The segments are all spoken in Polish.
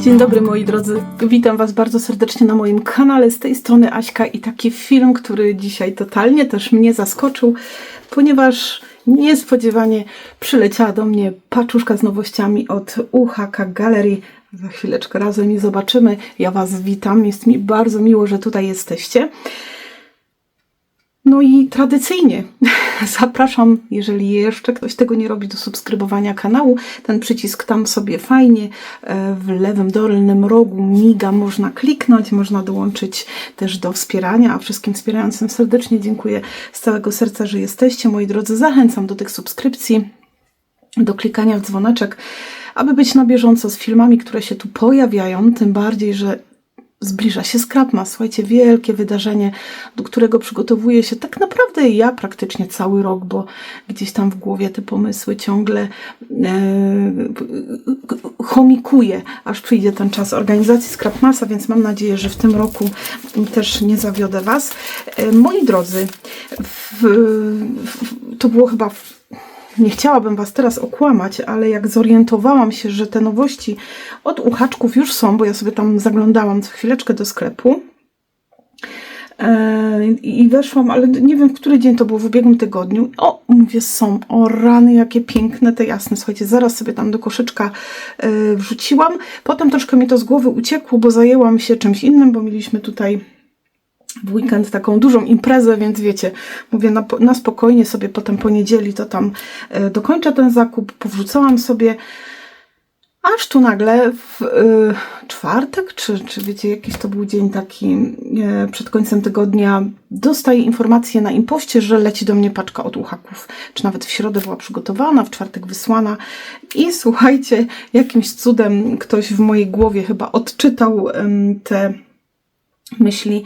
Dzień dobry moi drodzy, witam Was bardzo serdecznie na moim kanale, z tej strony Aśka i taki film, który dzisiaj totalnie też mnie zaskoczył, ponieważ niespodziewanie przyleciała do mnie paczuszka z nowościami od UHK Gallery. Za chwileczkę razem je zobaczymy. Ja Was witam, jest mi bardzo miło, że tutaj jesteście. No i tradycyjnie zapraszam, jeżeli jeszcze ktoś tego nie robi, do subskrybowania kanału. Ten przycisk tam sobie fajnie e, w lewym dolnym rogu miga, można kliknąć, można dołączyć też do wspierania, a wszystkim wspierającym serdecznie dziękuję z całego serca, że jesteście. Moi drodzy, zachęcam do tych subskrypcji, do klikania w dzwoneczek, aby być na bieżąco z filmami, które się tu pojawiają, tym bardziej, że zbliża się Scrapmas. Słuchajcie, wielkie wydarzenie, do którego przygotowuję się tak naprawdę ja praktycznie cały rok, bo gdzieś tam w głowie te pomysły ciągle e, chomikuję, aż przyjdzie ten czas organizacji Scrapmasa, więc mam nadzieję, że w tym roku też nie zawiodę Was. E, moi drodzy, w, w, to było chyba w, nie chciałabym Was teraz okłamać, ale jak zorientowałam się, że te nowości od uchaczków już są, bo ja sobie tam zaglądałam co chwileczkę do sklepu e, i weszłam, ale nie wiem, w który dzień to było w ubiegłym tygodniu. O, mówię, są. O, rany, jakie piękne, te jasne. Słuchajcie, zaraz sobie tam do koszyczka e, wrzuciłam. Potem troszkę mi to z głowy uciekło, bo zajęłam się czymś innym, bo mieliśmy tutaj w weekend taką dużą imprezę, więc wiecie, mówię na, na spokojnie sobie potem po niedzieli to tam e, dokończę ten zakup, powrzucałam sobie, aż tu nagle w e, czwartek, czy, czy wiecie, jakiś to był dzień taki e, przed końcem tygodnia, dostaję informację na impoście, że leci do mnie paczka od uchaków, czy nawet w środę była przygotowana, w czwartek wysłana. I słuchajcie, jakimś cudem ktoś w mojej głowie chyba odczytał te myśli,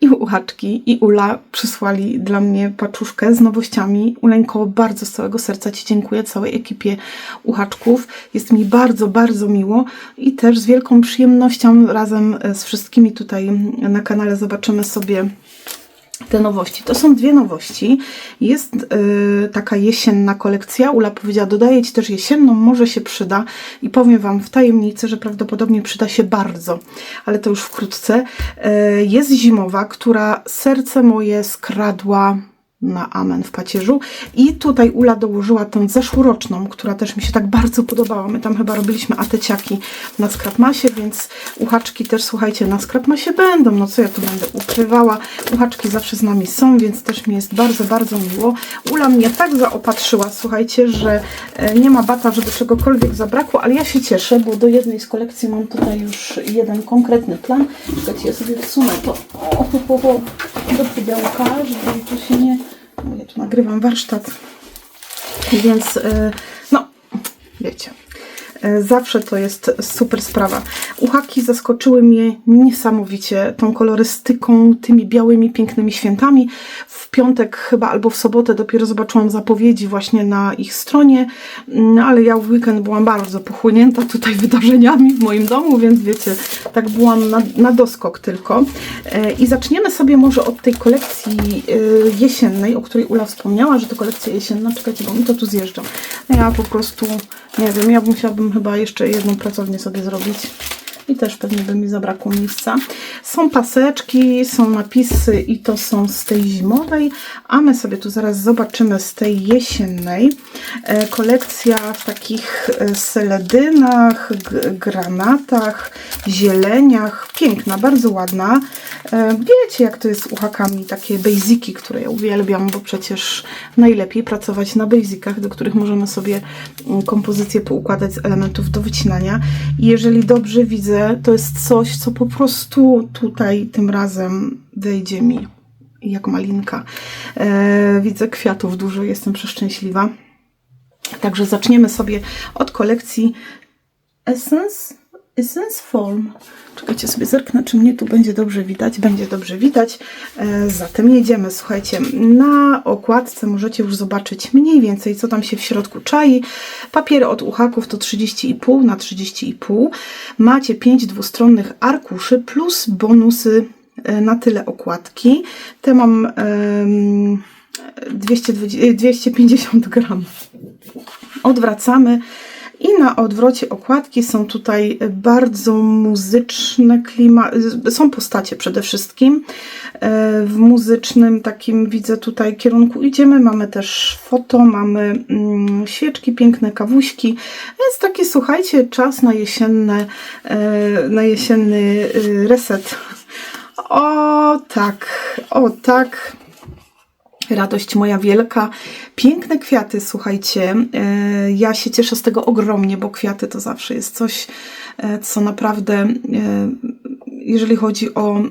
i Uchaczki i Ula przysłali dla mnie paczuszkę z nowościami. Uleńko, bardzo z całego serca Ci dziękuję, całej ekipie Uchaczków. Jest mi bardzo, bardzo miło i też z wielką przyjemnością razem z wszystkimi tutaj na kanale zobaczymy sobie te nowości. To są dwie nowości. Jest yy, taka jesienna kolekcja. Ula powiedziała, dodaję Ci też jesienną, może się przyda. I powiem Wam w tajemnicy, że prawdopodobnie przyda się bardzo. Ale to już wkrótce. Yy, jest zimowa, która serce moje skradła na amen w pacierzu. I tutaj Ula dołożyła tę zeszłoroczną, która też mi się tak bardzo podobała. My tam chyba robiliśmy ateciaki na skrapmasie, więc uchaczki też, słuchajcie, na skrapmasie będą. No co ja tu będę ukrywała? Uchaczki zawsze z nami są, więc też mi jest bardzo, bardzo miło. Ula mnie tak zaopatrzyła, słuchajcie, że e, nie ma bata, żeby czegokolwiek zabrakło, ale ja się cieszę, bo do jednej z kolekcji mam tutaj już jeden konkretny plan. Czekajcie, ja sobie wsunę to o, o, o, do pudełka, żeby tu się nie ja tu nagrywam warsztat, więc e, no, wiecie, zawsze to jest super sprawa. Uchaki zaskoczyły mnie niesamowicie tą kolorystyką, tymi białymi, pięknymi świętami. W piątek chyba albo w sobotę dopiero zobaczyłam zapowiedzi właśnie na ich stronie, no, ale ja w weekend byłam bardzo pochłonięta tutaj wydarzeniami w moim domu, więc wiecie, tak byłam na, na doskok tylko. E, I zaczniemy sobie może od tej kolekcji jesiennej, o której Ula wspomniała, że to kolekcja jesienna. Czekajcie, bo mi to tu zjeżdża. Ja po prostu, nie wiem, ja musiałabym chyba jeszcze jedną pracownię sobie zrobić i też pewnie by mi zabrakło miejsca. Są paseczki, są napisy i to są z tej zimowej, a my sobie tu zaraz zobaczymy z tej jesiennej. E, kolekcja w takich e, seledynach, granatach, zieleniach. Piękna, bardzo ładna. E, wiecie jak to jest z uchakami, takie basiki, które ja uwielbiam, bo przecież najlepiej pracować na basicach, do których możemy sobie mm, kompozycję poukładać z elementów do wycinania. I jeżeli dobrze widzę, to jest coś, co po prostu tutaj tym razem wejdzie mi jak malinka. E, widzę kwiatów dużo, jestem przeszczęśliwa. Także zaczniemy sobie od kolekcji Essence, Essence Form. Czekajcie, sobie zerknę, czy mnie tu będzie dobrze widać. Będzie dobrze widać. E, zatem jedziemy. Słuchajcie, na okładce możecie już zobaczyć mniej więcej, co tam się w środku czai. Papiery od uchaków to 30,5 na 30,5. Macie 5 dwustronnych arkuszy plus bonusy e, na tyle okładki. Te mam um, 220, 250 gram. Odwracamy I na odwrocie okładki są tutaj bardzo muzyczne klima, są postacie przede wszystkim. E, W muzycznym takim widzę tutaj kierunku idziemy. Mamy też foto, mamy mm, świeczki, piękne kawuśki. Więc taki, słuchajcie, czas na jesienne, e, na jesienny y, reset. O tak, o tak. Radość moja wielka. Piękne kwiaty, słuchajcie. E, Ja się cieszę z tego ogromnie, bo kwiaty to zawsze jest coś, e, co naprawdę, e, jeżeli chodzi o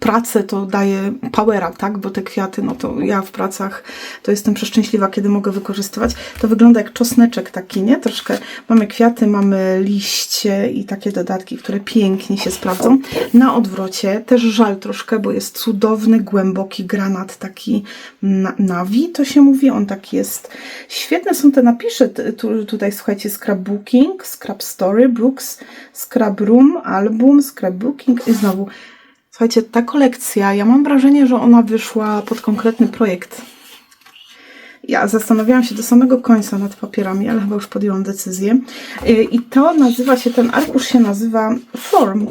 pracę, to daje powera, tak? Bo te kwiaty, no to ja w pracach to jestem przeszczęśliwa, kiedy mogę wykorzystywać. To wygląda jak czosneczek taki, nie? Troszkę mamy kwiaty, mamy liście i takie dodatki, które pięknie się sprawdzą. Na odwrocie też żal troszkę, bo jest cudowny, głęboki granat, taki na, nawi, to się mówi, on taki jest. Świetne są te napisze tu, tutaj, słuchajcie, scrapbooking, scrap story, books, scrap room, album, scrapbooking i znowu Słuchajcie, ta kolekcja, ja mam wrażenie, że ona wyszła pod konkretny projekt. Ja zastanawiałam się do samego końca nad papierami, ale chyba już podjęłam decyzję. Y, I to nazywa się, ten arkusz się nazywa Form.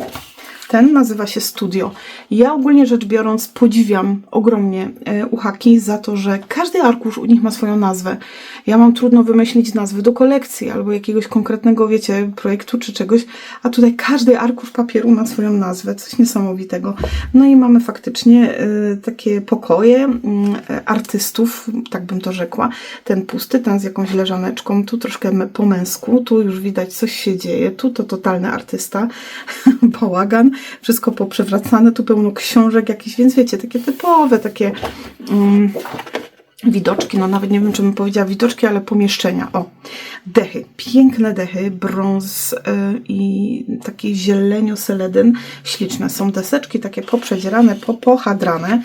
Ten nazywa się Studio. Ja ogólnie rzecz biorąc podziwiam ogromnie e, Uhaki za to, że każdy arkusz u nich ma swoją nazwę. Ja mam trudno wymyślić nazwy do kolekcji albo jakiegoś konkretnego, wiecie, projektu czy czegoś, a tutaj każdy arkusz papieru ma swoją nazwę. Coś niesamowitego. No i mamy faktycznie e, takie pokoje mm, e, artystów, tak bym to rzekła. Ten pusty, ten z jakąś leżaneczką, tu troszkę po męsku, tu już widać coś się dzieje, tu to totalny artysta, bałagan, wszystko poprzewracane, tu pełno książek jakichś, więc wiecie, takie typowe, takie mm, widoczki, no nawet nie wiem, czy bym powiedziała widoczki, ale pomieszczenia. O, dechy, piękne dechy, brąz y, i taki zielenio-seledyn, śliczne. Są deseczki takie poprzedzierane, po, pohadrane.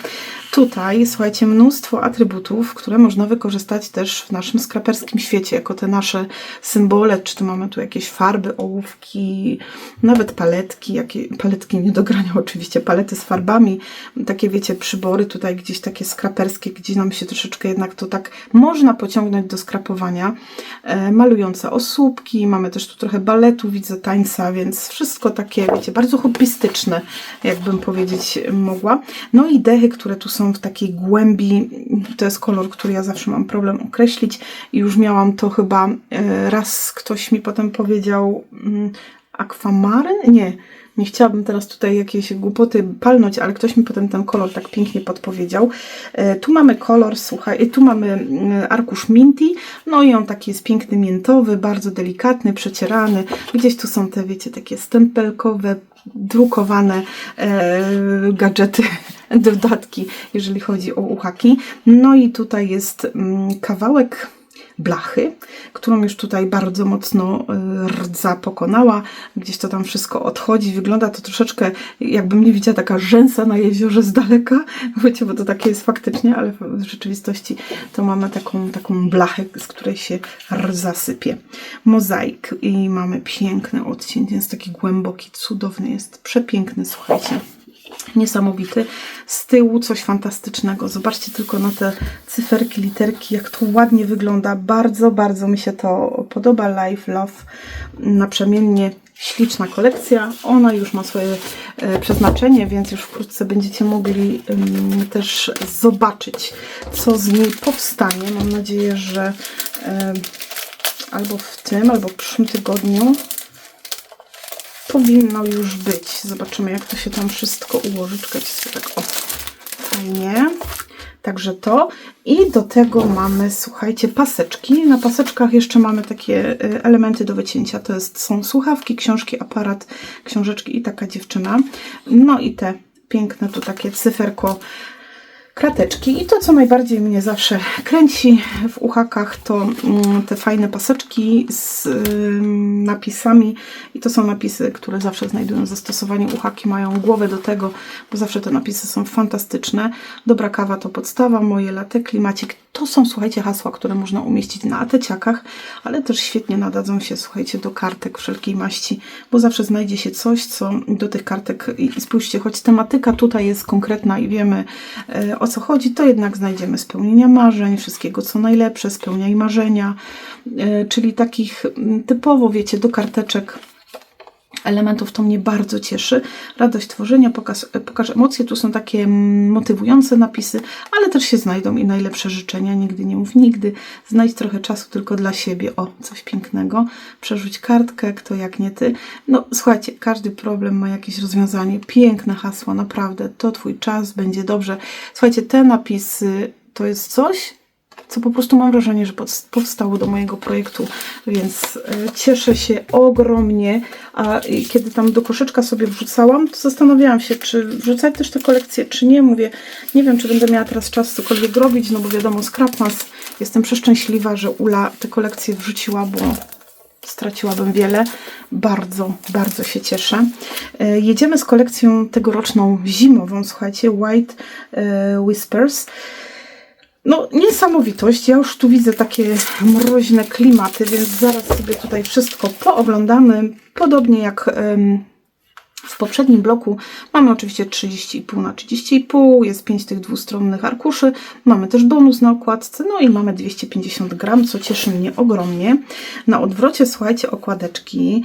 Tutaj, słuchajcie, mnóstwo atrybutów, które można wykorzystać też w naszym skraperskim świecie, jako te nasze symbole, czy tu mamy tu jakieś farby, ołówki, nawet paletki, jakie, paletki nie do grania oczywiście, palety z farbami, takie wiecie, przybory tutaj gdzieś takie skraperskie, gdzie nam się troszeczkę jednak to tak można pociągnąć do skrapowania, e, malujące osóbki, mamy też tu trochę baletu, widzę tańca, więc wszystko takie, wiecie, bardzo hobbystyczne, jakbym powiedzieć mogła. No i dechy, które tu są w takiej głębi, to jest kolor, który ja zawsze mam problem określić i już miałam to chyba e, raz ktoś mi potem powiedział mm, akwamaryn? Nie, nie chciałabym teraz tutaj jakieś głupoty palnąć, ale ktoś mi potem ten kolor tak pięknie podpowiedział. E, Tu mamy kolor, słuchaj, tu mamy mm, arkusz Minty, no i on taki jest piękny, miętowy, bardzo delikatny, przecierany. Gdzieś tu są te, wiecie, takie stempelkowe, drukowane e, gadżety, dodatki, jeżeli chodzi o uchaki. No i tutaj jest mm, kawałek blachy, którą już tutaj bardzo mocno y, rdza pokonała. Gdzieś to tam wszystko odchodzi. Wygląda to troszeczkę jakbym nie widziała taka rzęsa na jeziorze z daleka. Wiecie, bo to takie jest faktycznie, ale w rzeczywistości to mamy taką, taką blachę, z której się rdza sypie. Mozaik i mamy piękny odcień, więc taki głęboki, cudowny jest. Przepiękny, słuchajcie niesamowity. Z tyłu coś fantastycznego. Zobaczcie tylko na te cyferki, literki, jak to ładnie wygląda. Bardzo, bardzo mi się to podoba. Life, Love, naprzemiennie śliczna kolekcja. Ona już ma swoje e, przeznaczenie, więc już wkrótce będziecie mogli ym, też zobaczyć, co z niej powstanie. Mam nadzieję, że e, albo w tym, albo w przyszłym tygodniu powinno już być. Zobaczymy, jak to się tam wszystko ułoży. Czekajcie sobie tak, o, fajnie. Także to. I do tego mamy, słuchajcie, paseczki. Na paseczkach jeszcze mamy takie y, elementy do wycięcia. To jest, są słuchawki, książki, aparat, książeczki i taka dziewczyna. No i te piękne tu takie cyferko krateczki. I to, co najbardziej mnie zawsze kręci w uchakach, to mm, te fajne paseczki z napisami. I to są napisy, które zawsze znajdują zastosowanie. Uchaki mają głowę do tego, bo zawsze te napisy są fantastyczne. Dobra kawa to podstawa, moje latte, klimacik To są, słuchajcie, hasła, które można umieścić na ateciakach, ale też świetnie nadadzą się, słuchajcie, do kartek wszelkiej maści, bo zawsze znajdzie się coś, co do tych kartek i spójrzcie, choć tematyka tutaj jest konkretna i wiemy e, co chodzi, to jednak znajdziemy spełnienia marzeń, wszystkiego co najlepsze, spełniaj marzenia, e, czyli takich typowo, wiecie, do karteczek elementów, to mnie bardzo cieszy. Radość tworzenia, pokaż, pokaż emocje. Tu są takie motywujące napisy, ale też się znajdą i najlepsze życzenia. Nigdy nie mów nigdy. Znajdź trochę czasu tylko dla siebie. O, coś pięknego. Przerzuć kartkę, kto jak nie ty. No, słuchajcie, każdy problem ma jakieś rozwiązanie. Piękne hasło, naprawdę. To twój czas, będzie dobrze. Słuchajcie, te napisy to jest coś, co po prostu mam wrażenie, że powstało do mojego projektu, więc e, cieszę się ogromnie. A kiedy tam do koszyczka sobie wrzucałam, to zastanawiałam się, czy wrzucać też tę kolekcję, czy nie. Mówię, nie wiem, czy będę miała teraz czas cokolwiek robić, no bo wiadomo, Scrapmas. Jestem przeszczęśliwa, że Ula tę kolekcję wrzuciła, bo straciłabym wiele. Bardzo, bardzo się cieszę. E, Jedziemy z kolekcją tegoroczną zimową, słuchajcie, White e, Whispers. No, niesamowitość. Ja już tu widzę takie mroźne klimaty, więc zaraz sobie tutaj wszystko pooglądamy. Podobnie jak w poprzednim bloku mamy oczywiście 30,5 na 30,5, jest 5 tych dwustronnych arkuszy, mamy też bonus na okładce, no i mamy 250 gram, co cieszy mnie ogromnie. Na odwrocie, słuchajcie, okładeczki.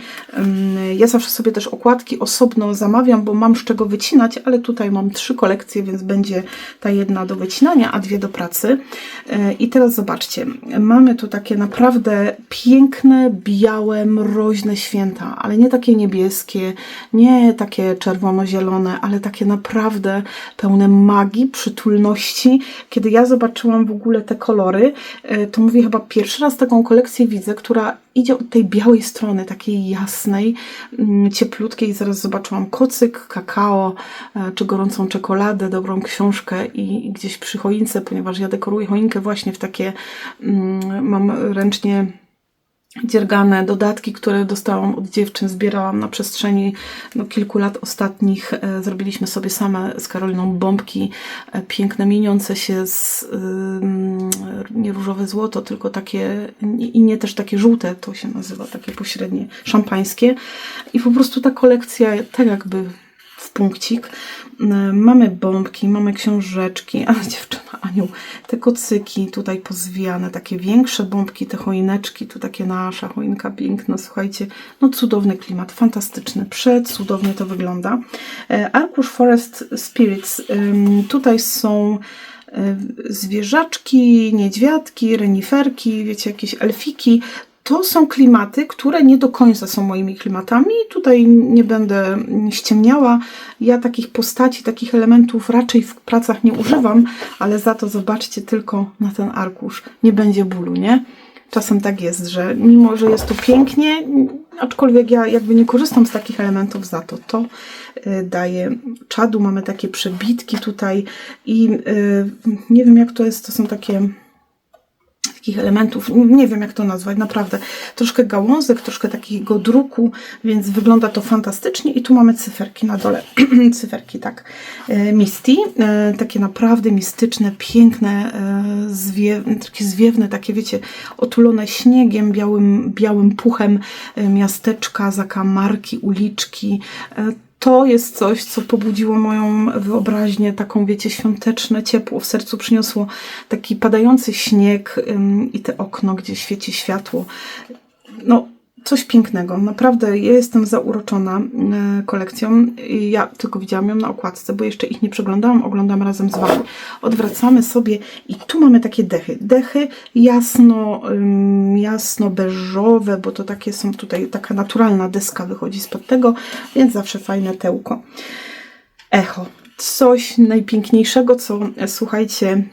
Ja zawsze sobie też okładki osobno zamawiam, bo mam z czego wycinać, ale tutaj mam trzy kolekcje, więc będzie ta jedna do wycinania, a dwie do pracy. Yy, I teraz zobaczcie, mamy tu takie naprawdę piękne, białe, mroźne święta, ale nie takie niebieskie, nie takie czerwono-zielone, ale takie naprawdę pełne magii, przytulności. Kiedy ja zobaczyłam w ogóle te kolory, e, to mówię, chyba pierwszy raz taką kolekcję widzę, która idzie od tej białej strony, takiej jasnej, mm, cieplutkiej. Zaraz zobaczyłam kocyk, kakao, e, czy gorącą czekoladę, dobrą książkę i, gdzieś przy choince, ponieważ ja dekoruję choinkę właśnie w takie, mm, mam ręcznie dziergane dodatki, które dostałam od dziewczyn, zbierałam na przestrzeni no, kilku lat ostatnich. E, Zrobiliśmy sobie same z Karoliną bombki e, piękne, mieniące się z nie różowe złoto, tylko takie i nie też takie żółte, to się nazywa, takie pośrednie, szampańskie. I po prostu ta kolekcja tak jakby w punkcik. E, Mamy bombki, mamy książeczki, a dziewczyna Aniu, te kocyki tutaj pozwijane, takie większe bombki, te choineczki, tu takie nasza choinka piękna, słuchajcie, no cudowny klimat, fantastyczny, przecudownie to wygląda. E, Arkusz Forest Spirits, tutaj są e, zwierzaczki, niedźwiadki, reniferki, wiecie, jakieś elfiki. To są klimaty, które nie do końca są moimi klimatami. Tutaj nie będę ściemniała. Ja takich postaci, takich elementów raczej w pracach nie używam, ale za to zobaczcie tylko na ten arkusz. Nie będzie bólu, nie? Czasem tak jest, że mimo, że jest to pięknie, aczkolwiek ja jakby nie korzystam z takich elementów za to, to y, daje czadu. Mamy takie przebitki tutaj i y, nie wiem jak to jest, to są takie takich elementów, nie wiem jak to nazwać, naprawdę. Troszkę gałązek, troszkę takiego druku, więc wygląda to fantastycznie. I tu mamy cyferki na dole. cyferki, tak. E, Misty, e, takie naprawdę mistyczne, piękne, e, zwie, takie zwiewne, takie wiecie, otulone śniegiem, białym, białym puchem miasteczka, zakamarki, uliczki. To jest coś, co pobudziło moją wyobraźnię, taką, wiecie, świąteczne ciepło. W sercu przyniosło taki padający śnieg i te okno, gdzie świeci światło. No, coś pięknego. Naprawdę ja jestem zauroczona y, kolekcją. Ja tylko widziałam ją na okładce, bo jeszcze ich nie przeglądałam, oglądam razem z Wami. Odwracamy sobie i tu mamy takie dechy. Dechy jasno, jasno beżowe, bo to takie są tutaj, taka naturalna deska wychodzi spod tego, więc zawsze fajne tełko. Echo. Coś najpiękniejszego, co e, słuchajcie,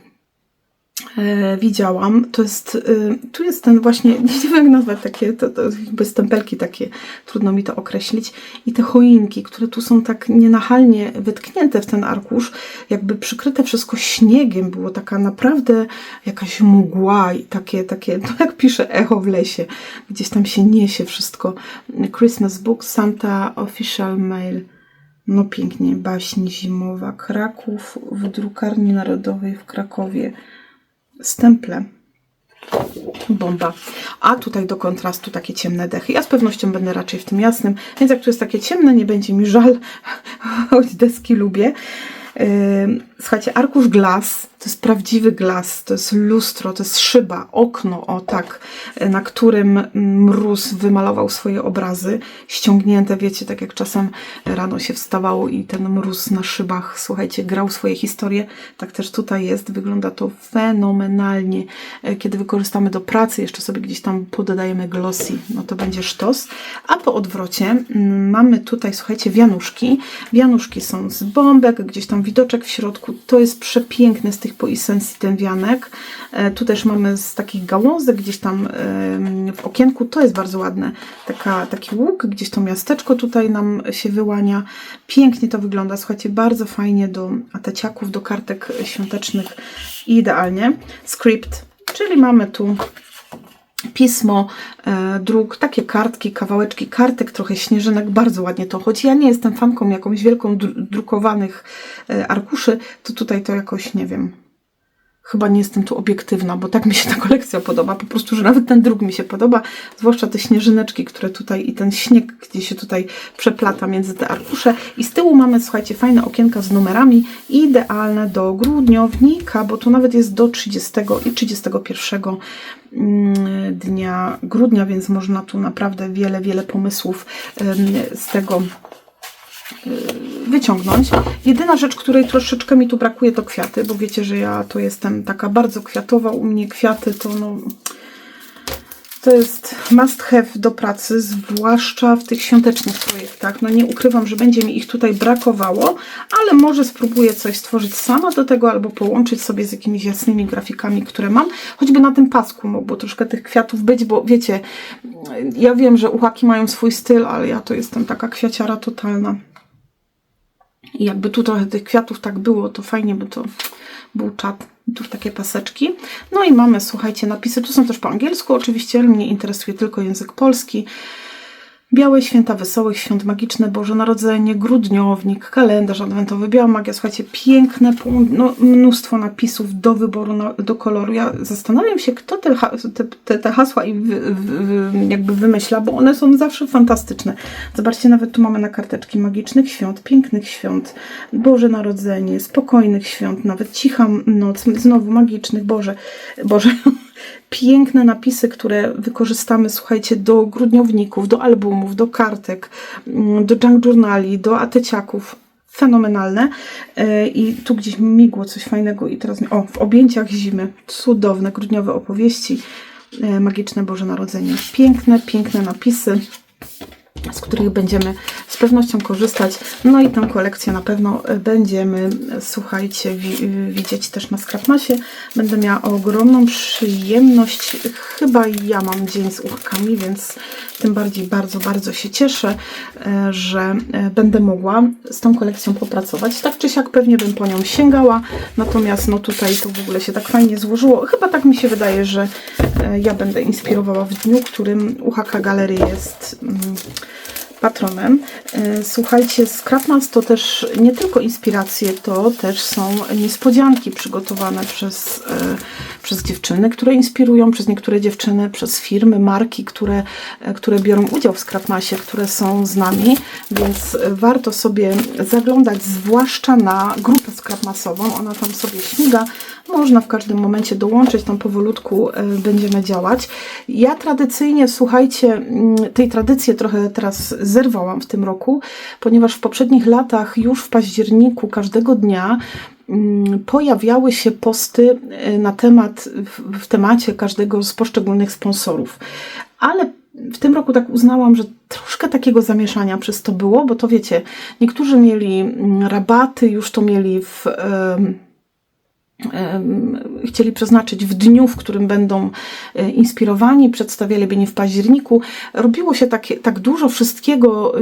e, widziałam, to jest, e, tu jest ten właśnie, nie wiem jak nazwać takie, to, to jakby stempelki takie, trudno mi to określić, i te choinki, które tu są tak nienachalnie wytknięte w ten arkusz, jakby przykryte wszystko śniegiem, było taka naprawdę jakaś mgła i takie, takie, no jak pisze echo w lesie, gdzieś tam się niesie wszystko. Christmas Book, Santa Official Mail, no pięknie, baśń zimowa, Kraków w drukarni narodowej w Krakowie. Stemple. Bomba. A tutaj do kontrastu takie ciemne dechy. Ja z pewnością będę raczej w tym jasnym, więc jak tu jest takie ciemne, nie będzie mi żal, choć deski lubię. Słuchajcie, arkusz glas to jest prawdziwy glas, to jest lustro, to jest szyba, okno, o tak, na którym mróz wymalował swoje obrazy, ściągnięte, wiecie, tak jak czasem rano się wstawało i ten mróz na szybach, słuchajcie, grał swoje historie, tak też tutaj jest, wygląda to fenomenalnie. Kiedy wykorzystamy do pracy, jeszcze sobie gdzieś tam pododajemy glossy, no to będzie sztos. A po odwrocie mamy tutaj, słuchajcie, wianuszki. Wianuszki są z bombek, gdzieś tam widoczek w środku, to jest przepiękny z tych po Essence ten wianek. E, tu też mamy z takich gałązek gdzieś tam w okienku. To jest bardzo ładne. Taka, taki łuk, gdzieś to miasteczko tutaj nam się wyłania. Pięknie to wygląda. Słuchajcie, bardzo fajnie do ateciaków, do kartek świątecznych. Idealnie. Script, czyli mamy tu pismo, e, druk, takie kartki, kawałeczki kartek, trochę śnieżynek, bardzo ładnie to. Choć ja nie jestem fanką jakąś wielką drukowanych e, arkuszy, to tutaj to jakoś, nie wiem, chyba nie jestem tu obiektywna, bo tak mi się ta kolekcja podoba. Po prostu, że nawet ten druk mi się podoba, zwłaszcza te śnieżyneczki, które tutaj i ten śnieg, gdzie się tutaj przeplata między te arkusze. I z tyłu mamy, słuchajcie, fajne okienka z numerami, idealne do grudniownika, bo tu nawet jest do 30 i 31 mm, dnia grudnia, więc można tu naprawdę wiele, wiele pomysłów z tego wyciągnąć. Jedyna rzecz, której troszeczkę mi tu brakuje, to kwiaty, bo wiecie, że ja to jestem taka bardzo kwiatowa. U mnie kwiaty to no... To jest must have do pracy, zwłaszcza w tych świątecznych projektach. No nie ukrywam, że będzie mi ich tutaj brakowało, ale może spróbuję coś stworzyć sama do tego, albo połączyć sobie z jakimiś jasnymi grafikami, które mam. Choćby na tym pasku mogło troszkę tych kwiatów być, bo wiecie, ja wiem, że uchaki mają swój styl, ale ja to jestem taka kwiaciara totalna. I jakby tu trochę tych kwiatów tak było, to fajnie by to był czat. Tu takie paseczki. No i mamy, słuchajcie, napisy. Tu są też po angielsku oczywiście, mnie interesuje tylko język polski. Białe święta wesołych świąt, magiczne Boże Narodzenie, grudniownik, kalendarz adwentowy, biała magia, słuchajcie, piękne, no, mnóstwo napisów do wyboru, na, do koloru. Ja zastanawiam się, kto te, te, te hasła i jakby wymyśla, bo one są zawsze fantastyczne. Zobaczcie, nawet tu mamy na karteczki magicznych świąt, pięknych świąt, Boże Narodzenie, spokojnych świąt, nawet cicha noc, znowu magicznych, Boże, Boże, piękne napisy, które wykorzystamy, słuchajcie, do grudniowników, do albumów, do kartek, mm, do junk journali, do ateciaków. Fenomenalne. E, I tu gdzieś migło coś fajnego i teraz, o, w objęciach zimy. Cudowne, grudniowe opowieści. E, magiczne Boże Narodzenie. Piękne, piękne napisy z których będziemy z pewnością korzystać. No i tę kolekcję na pewno będziemy, słuchajcie, widzieć też na Scrapmasie. Będę miała ogromną przyjemność. Chyba ja mam dzień z uchkami, więc tym bardziej bardzo, bardzo się cieszę, e, że będę mogła z tą kolekcją popracować. Tak czy siak pewnie bym po nią sięgała, natomiast no tutaj to w ogóle się tak fajnie złożyło. Chyba tak mi się wydaje, że ja będę inspirowała w dniu, którym UHK Galery jest mm, patronem. E, słuchajcie, Scrapmas to też nie tylko inspiracje, to też są niespodzianki przygotowane przez, e, przez dziewczyny, które inspirują, przez niektóre dziewczyny, przez firmy, marki, które, e, które biorą udział w Scrapmasie, które są z nami, więc warto sobie zaglądać, zwłaszcza na grupę Scrapmasową. Ona tam sobie śmiga, można w każdym momencie dołączyć, tam powolutku będziemy działać. Ja tradycyjnie, słuchajcie, mm, tej tradycji trochę teraz zerwałam w tym roku, ponieważ w poprzednich latach już w październiku każdego dnia mm, pojawiały się posty e, na temat, w temacie każdego z poszczególnych sponsorów. Ale w tym roku tak uznałam, że troszkę takiego zamieszania przez to było, bo to wiecie, niektórzy mieli mm, rabaty, już to mieli w chcieli przeznaczyć w dniu, w którym będą e, inspirowani, przedstawiali mnie w październiku. Robiło się tak, tak dużo wszystkiego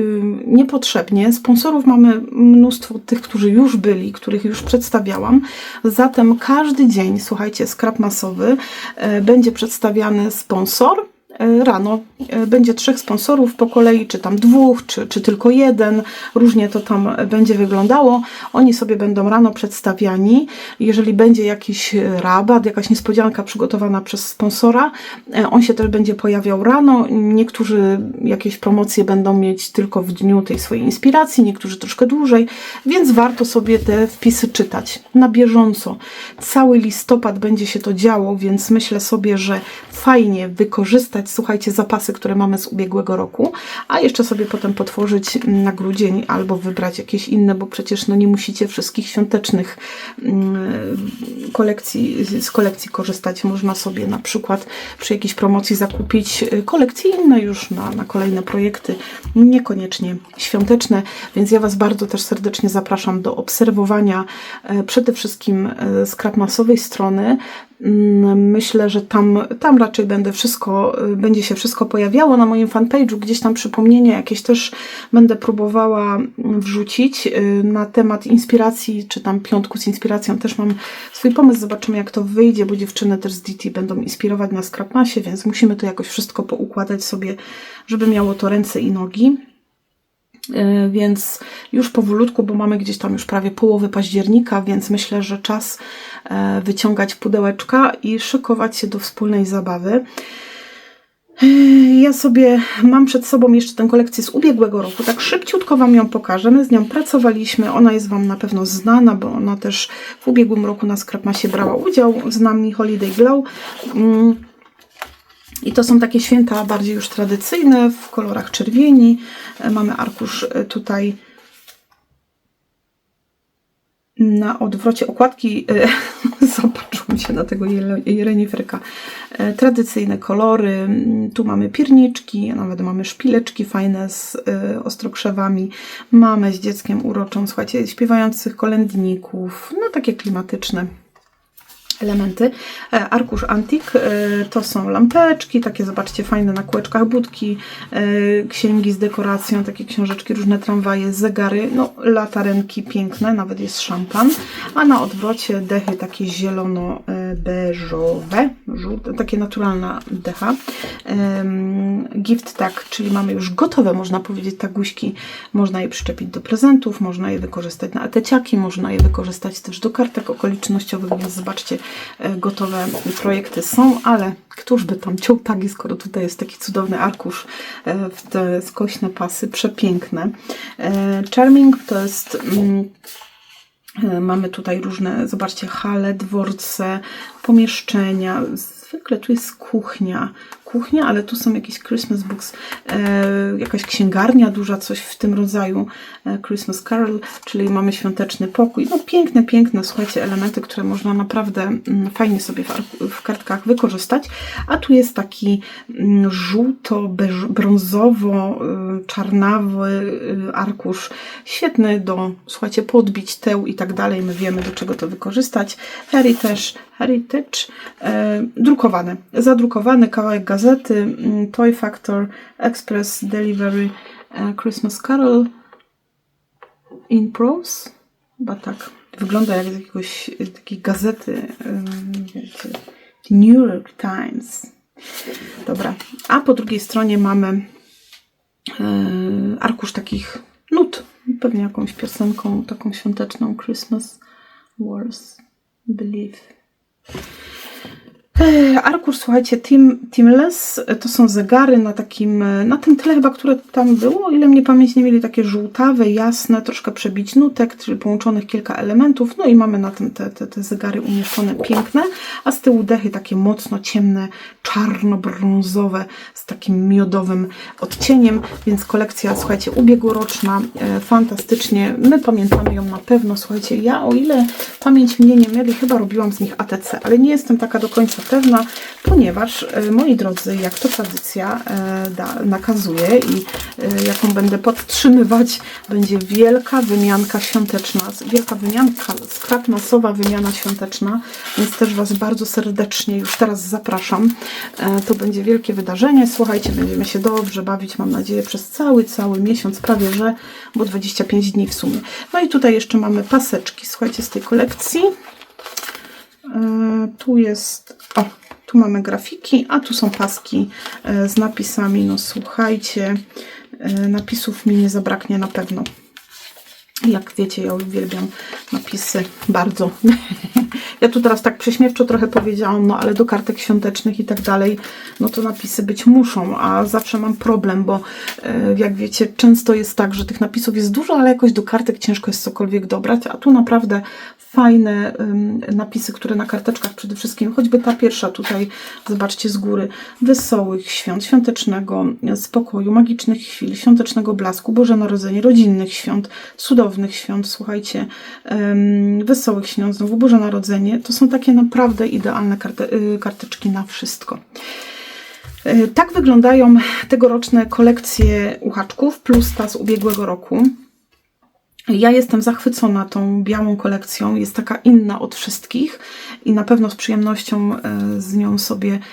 niepotrzebnie. Sponsorów mamy mnóstwo tych, którzy już byli, których już przedstawiałam. Zatem każdy dzień, słuchajcie, skrap masowy, e, będzie przedstawiany sponsor rano. E, Będzie trzech sponsorów po kolei, czy tam dwóch, czy, czy tylko jeden. Różnie to tam będzie wyglądało. Oni sobie będą rano przedstawiani. Jeżeli będzie jakiś rabat, jakaś niespodzianka przygotowana przez sponsora, e, on się też będzie pojawiał rano. Niektórzy jakieś promocje będą mieć tylko w dniu tej swojej inspiracji, niektórzy troszkę dłużej, więc warto sobie te wpisy czytać na bieżąco. Cały listopad będzie się to działo, więc myślę sobie, że fajnie wykorzystać, słuchajcie, zapasy, które mamy z ubiegłego roku, a jeszcze sobie potem potworzyć na grudzień albo wybrać jakieś inne, bo przecież no nie musicie wszystkich świątecznych mm, kolekcji, z kolekcji korzystać. Można sobie na przykład przy jakiejś promocji zakupić y, kolekcje inne już na, na kolejne projekty, niekoniecznie świąteczne, więc ja Was bardzo też serdecznie zapraszam do obserwowania e, przede wszystkim e, skrapmasowej strony. Mm, Myślę, że tam, tam raczej będę wszystko, y, będzie się wszystko pojawiało na moim fanpage'u, gdzieś tam przypomnienia jakieś też będę próbowała mm, wrzucić y, na temat inspiracji, czy tam piątku z inspiracją też mam swój pomysł, zobaczymy jak to wyjdzie, bo dziewczyny też z DT będą inspirować na Scrapmasie, więc musimy to jakoś wszystko poukładać sobie, żeby miało to ręce i nogi. E, Więc już powolutku, bo mamy gdzieś tam już prawie połowę października, więc myślę, że czas e, wyciągać pudełeczka i szykować się do wspólnej zabawy. Ja sobie mam przed sobą jeszcze tę kolekcję z ubiegłego roku. Tak szybciutko Wam ją pokażę. My z nią pracowaliśmy. Ona jest Wam na pewno znana, bo ona też w ubiegłym roku na Scrapmasie brała udział z nami Holiday Glow. Mm, i to są takie święta bardziej już tradycyjne, w kolorach czerwieni. E, Mamy arkusz e, tutaj na odwrocie okładki. e, Zobaczyłam się na tego jele- jeleniferka. E, Tradycyjne kolory. Tu mamy pierniczki, nawet mamy szpileczki fajne z e, ostrokrzewami. Mamy z dzieckiem uroczą, słuchajcie, śpiewających kolędników. No takie klimatyczne elementy. E, Arkusz Antik e, to są lampeczki, takie zobaczcie fajne na kółeczkach budki, e, księgi z dekoracją, takie książeczki, różne tramwaje, zegary, no latarenki piękne, nawet jest szampan, a na odwrocie dechy takie zielono-beżowe, żółte, takie naturalna decha. Gift tag, czyli mamy już gotowe, można powiedzieć, taguśki, można je przyczepić do prezentów, można je wykorzystać na eteciaki, można je wykorzystać też do kartek okolicznościowych, więc zobaczcie, e, gotowe projekty są, ale któż by tam ciął tagi, skoro tutaj jest taki cudowny arkusz e, w te skośne pasy, przepiękne. E, Charming to jest... E, Mamy tutaj różne, zobaczcie, hale, dworce, pomieszczenia. Zwykle tu jest kuchnia. Kuchnia, ale tu są jakieś Christmas books, e, jakaś księgarnia duża, coś w tym rodzaju. E, Christmas Carol, czyli mamy świąteczny pokój. No piękne, piękne, słuchajcie, elementy, które można naprawdę mm, fajnie sobie w, w kartkach wykorzystać. A tu jest taki mm, żółto-brązowo-czarnawy y, arkusz. Świetny do, słuchajcie, podbić teł i tak dalej. My wiemy, do czego to wykorzystać. Heritage, Heritage e, drukowane. Zadrukowany kawałek gazety, mm, Toy Factor, Express Delivery, e, Christmas Carol in prose. Chyba tak. Wygląda jak z jakiegoś takiej gazety, wiecie, New York Times. Dobra. A po drugiej stronie mamy e, arkusz takich nut. Pewnie jakąś piosenką taką świąteczną. Christmas Wars Believe. Arkusz, słuchajcie, Teamless e, to są zegary na takim, e, na tym tle chyba, które tam było, ile mnie pamięć nie mieli, takie żółtawe, jasne, troszkę przebić nutek, czyli połączonych kilka elementów, no i mamy na tym te, te, te zegary umieszczone piękne, a z tyłu dechy takie mocno ciemne, czarno-brązowe z takim miodowym odcieniem, więc kolekcja, słuchajcie, ubiegłoroczna, e, fantastycznie, my pamiętamy ją na pewno, słuchajcie, ja o ile pamięć mnie nie mieli, chyba robiłam z nich ATC, ale nie jestem taka do końca pewna, ponieważ, e, moi drodzy, jak to tradycja e, da, nakazuje i e, jaką będę podtrzymywać, będzie wielka wymianka świąteczna, wielka wymianka, skrapmasowa wymiana świąteczna, więc też Was bardzo serdecznie już teraz zapraszam. To będzie wielkie wydarzenie. Słuchajcie, będziemy się dobrze bawić, mam nadzieję, przez cały, cały miesiąc, prawie że, bo 25 dni w sumie. No i tutaj jeszcze mamy paseczki, słuchajcie, z tej kolekcji. Tu jest, mamy grafiki, a tu są paski e, z napisami. No słuchajcie, e, napisów mi nie zabraknie na pewno. Jak wiecie, ja uwielbiam napisy bardzo. ja tu teraz tak prześmiewczo trochę powiedziałam, no ale do kartek świątecznych i tak dalej, no to napisy być muszą, a zawsze mam problem, bo e, jak wiecie, często jest tak, że tych napisów jest dużo, ale jakoś do kartek ciężko jest cokolwiek dobrać, a tu naprawdę fajne napisy, które na karteczkach przede wszystkim, choćby ta pierwsza tutaj, zobaczcie z góry, wesołych świąt, świątecznego spokoju, magicznych chwil, świątecznego blasku, Boże Narodzenie, rodzinnych świąt, cudownych świąt, słuchajcie, wesołych świąt, znowu Boże Narodzenie, to są takie naprawdę idealne y, karteczki na wszystko. Y, Tak wyglądają tegoroczne kolekcje uchaczków plus ta z ubiegłego roku. Ja jestem zachwycona tą białą kolekcją. Jest taka inna od wszystkich i na pewno z przyjemnością e, z nią sobie.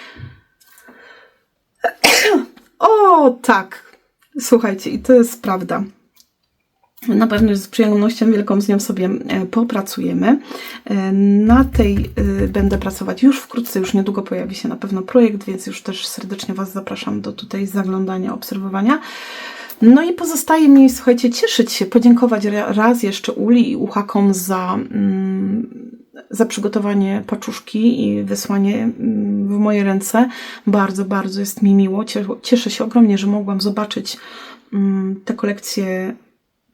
O, tak! Słuchajcie, i to jest prawda. Na pewno z przyjemnością wielką z nią sobie e, popracujemy. E, Na tej e, będę pracować już wkrótce, już niedługo pojawi się na pewno projekt, więc już też serdecznie Was zapraszam do tutaj zaglądania, obserwowania. No i pozostaje mi, słuchajcie, cieszyć się, podziękować ra- raz jeszcze Uli i Uchakom za, mm, za przygotowanie paczuszki i wysłanie mm, w moje ręce. Bardzo, bardzo jest mi miło. Cie- Cieszę się ogromnie, że mogłam zobaczyć mm, te kolekcje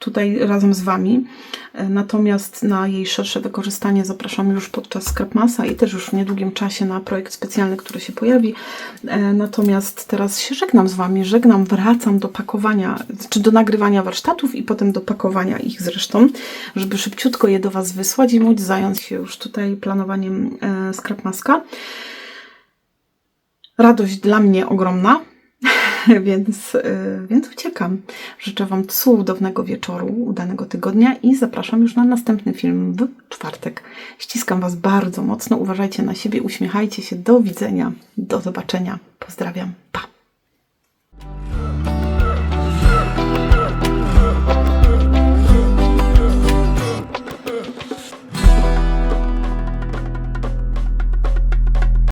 tutaj razem z Wami. E, Natomiast na jej szersze wykorzystanie zapraszam już podczas Scrapmasa i też już w niedługim czasie na projekt specjalny, który się pojawi. E, Natomiast teraz się żegnam z Wami, żegnam, wracam do pakowania, czy do nagrywania warsztatów i potem do pakowania ich zresztą, żeby szybciutko je do Was wysłać i móc zająć się już tutaj planowaniem e, Scrapmaska. Radość dla mnie ogromna, więc, y, więc uciekam. Życzę Wam cudownego wieczoru, udanego tygodnia i zapraszam już na następny film w czwartek. Ściskam Was bardzo mocno, uważajcie na siebie, uśmiechajcie się, do widzenia, do zobaczenia. Pozdrawiam, pa!